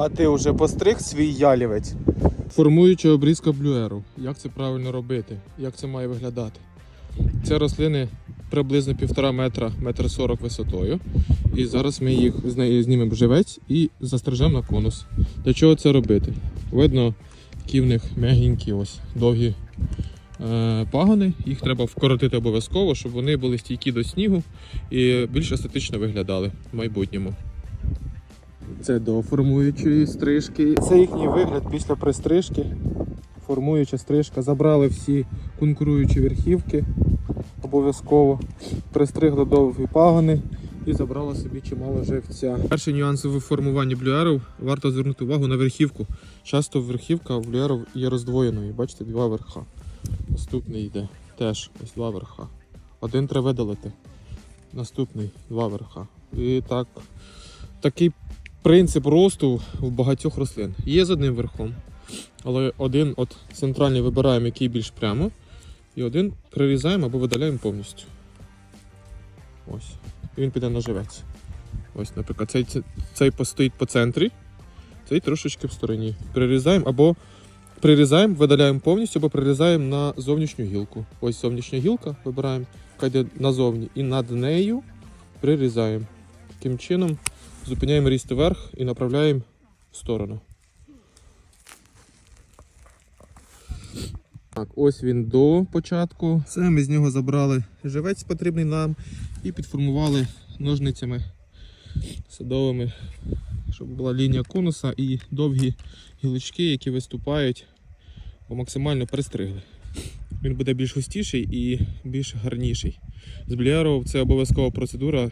А ти вже постриг свій ялівець? Формуюча обрізка блюеру. Як це правильно робити? Як це має виглядати? Це рослини приблизно півтора метра, метр сорок висотою. І зараз ми їх з неї знімемо живець і застрижемо на конус. Для чого це робити? Видно, які в них м'ягенькі, ось довгі е, пагони. Їх треба вкоротити обов'язково, щоб вони були стійкі до снігу і більш естетично виглядали в майбутньому. Це до формуючої стрижки. Це їхній вигляд після пристрижки. Формуюча стрижка. Забрали всі конкуруючі верхівки обов'язково. Пристригли довгі пагони і забрала собі чимало живця. Перший нюанс в формуванні блюерів варто звернути увагу на верхівку. Часто верхівка блюерів є роздвоєною. Бачите, два верха. Наступний йде теж ось два верха. Один треба видалити. Наступний два верха. І так, такий принцип росту в багатьох рослин. Є з одним верхом, але один от центральний вибираємо, який більш прямо, і один прирізаємо або видаляємо повністю. Ось. І він піде на живець. Ось, наприклад, цей, цей постоїть по центрі, цей трошечки в стороні. Прирізаємо або прирізаємо, видаляємо повністю, або прирізаємо на зовнішню гілку. Ось зовнішня гілка вибираємо, яка йде назовні, і над нею прирізаємо. Таким чином зупиняємо ріст вверх і направляємо в сторону. Так, ось він до початку. Все, ми з нього забрали живець потрібний нам і підформували ножницями садовими, щоб була лінія конуса і довгі гілочки, які виступають, бо максимально перестригли. Він буде більш густіший і більш гарніший. З бляров це обов'язкова процедура